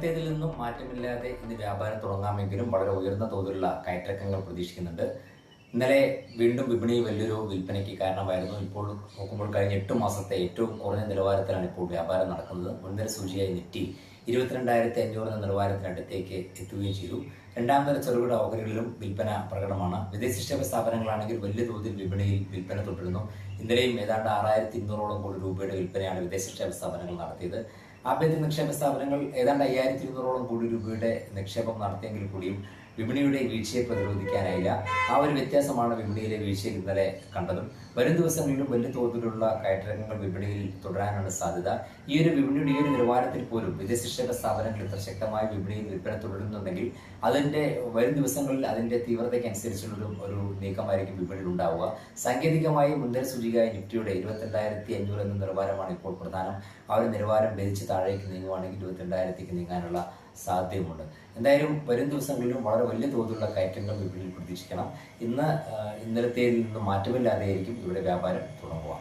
ഇന്നലത്തേതിൽ നിന്നും മാറ്റമില്ലാതെ ഇന്ന് വ്യാപാരം തുടങ്ങാമെങ്കിലും വളരെ ഉയർന്ന തോതിലുള്ള കയറ്റിറക്കങ്ങൾ പ്രതീക്ഷിക്കുന്നുണ്ട്. ഇന്നലെ വീണ്ടും വിപണി വലിയൊരു വിൽപ്പനയ്ക്ക് കാരണമായിരുന്നു. ഇപ്പോൾ നോക്കുമ്പോൾ കഴിഞ്ഞ എട്ട് മാസത്തെ ഏറ്റവും കുറഞ്ഞ നിലവാരത്തിലാണ് ഇപ്പോൾ വ്യാപാരം നടക്കുന്നത്. മുൻനിര സൂചിയായി നെറ്റി ഇരുപത്തിരണ്ടായിരത്തി അഞ്ഞൂറ് എന്ന നിലവാരത്തിനടുത്തേക്ക് എത്തുകയും ചെയ്തു. രണ്ടാം തര ചെറുകിട ഓഹരികളിലും വിൽപ്പന പ്രകടമാണ്. വിദേശ നിക്ഷേപ സ്ഥാപനങ്ങളാണെങ്കിൽ വലിയ തോതിൽ വിപണിയിൽ വിൽപ്പന തുടരുന്നു. ഇന്നലെയും ഏതാണ്ട് ആറായിരത്തി ഇരുന്നൂറോളം കോടി രൂപയുടെ വിൽപ്പനയാണ് വിദേശ നിക്ഷേപ സ്ഥാപനങ്ങൾ നടത്തിയത്. ആഭ്യന്തര നിക്ഷേപ സ്ഥാപനങ്ങൾ ഏതാണ്ട് അയ്യായിരത്തി ഇരുന്നൂറോളം കോടി രൂപയുടെ നിക്ഷേപം നടത്തിയെങ്കിൽ കൂടിയും വിപണിയുടെ വീഴ്ചയെ പ്രതിരോധിക്കാനായില്ല. ആ ഒരു വ്യത്യാസമാണ് വിപണിയിലെ വീഴ്ചയിൽ ഇന്നലെ കണ്ടതും. വരും ദിവസങ്ങളിലും വലിയ തോതിലുള്ള കയറ്റിറക്കങ്ങൾ വിപണിയിൽ തുടരാനാണ് സാധ്യത. ഈ ഒരു വിപണിയുടെ ഈ ഒരു നിലവാരത്തിൽ പോലും വിദേശ നിക്ഷേപ സ്ഥാപനങ്ങൾ ഇത്ര ശക്തമായ വിപണിയിൽ വിൽപ്പന തുടരുന്നുണ്ടെങ്കിൽ അതിന്റെ വരും ദിവസങ്ങളിൽ അതിന്റെ തീവ്രതയ്ക്ക് ഒരു ഒരു നീക്കമായിരിക്കും വിപണിയിൽ ഉണ്ടാവുക. സാങ്കേതികമായി മുൻനിര സൂചികയായ നിഫ്റ്റിയുടെ ഇരുപത്തിരണ്ടായിരത്തി അഞ്ഞൂറ് എന്ന നിലവാരമാണ് ഇപ്പോൾ പ്രധാനം. ആ ഒരു നിലവാരം ഭരിച്ച് താഴേക്ക് നീങ്ങുവാണെങ്കിൽ ഇരുപത്തിരണ്ടായിരത്തേക്ക് നീങ്ങാനുള്ള സാധ്യതയുമുണ്ട്. എന്തായാലും വരും ദിവസങ്ങളിലും വളരെ വലിയ തോതിലുള്ള കയറ്റങ്ങൾ വിപണിയിൽ പ്രതീക്ഷിക്കണം. ഇന്ന് ഇന്നലത്തേതിൽ നിന്ന് മാറ്റമില്ലാതെയായിരിക്കും ഇവിടെ വ്യാപാരം തുടങ്ങുക.